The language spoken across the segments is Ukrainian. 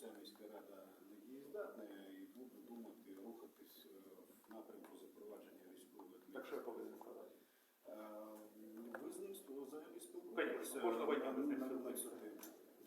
ця міська рада не дієздатна і буду думати рухатись е, в напрямку запровадження військової Так що я повинен сказати? Е, Ви з ним взагалі Конечно, кожного дня ми з.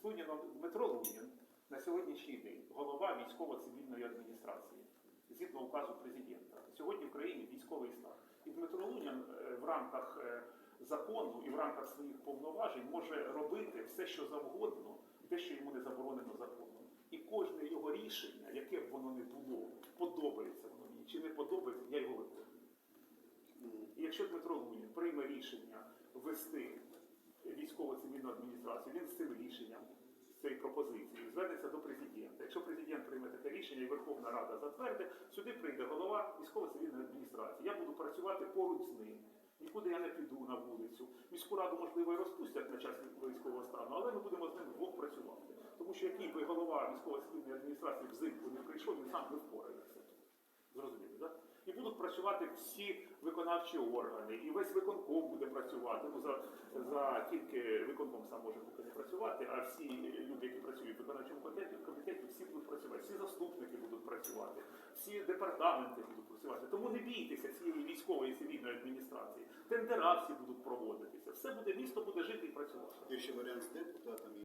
Лунін, Дмитро Лунін на сьогоднішній день голова військово-цивільної адміністрації згідно указу президента. Сьогодні в країні військовий стан. І Дмитро Лунін е, в рамках е, закону і в рамках своїх повноважень може робити все, що завгодно, те, що йому не заборонено законом. І кожне його рішення, яке б воно не було, подобається воно мені чи не подобається, я його виконую. І якщо Дмитро Лунін прийме рішення ввести військово-цивільну адміністрацію, він з цим рішенням, з цією пропозицією, звернеться до президента. Якщо президент прийме таке рішення і Верховна Рада затвердить, сюди прийде голова військово-цивільної адміністрації. Я буду працювати поруч з ним. Нікуди я не піду на вулицю. Міську раду, можливо, і розпустять на час вдвох працювати. Тому що який би голова військово-цивільної адміністрації взимку не прийшов, він сам не впорається. Зрозуміли, так? І будуть працювати всі виконавчі органи, і весь виконком буде працювати. Ну за, за тільки виконком сам може поки не працювати, а всі люди, які працюють в виконавчому комітеті, комітеті, всі будуть працювати, всі заступники будуть працювати, всі департаменти будуть працювати. Тому не бійтеся цієї військової цивільної адміністрації. Тендера всі будуть проводитися. Все буде, місто буде жити і працювати. Є ще варіант з депутатами.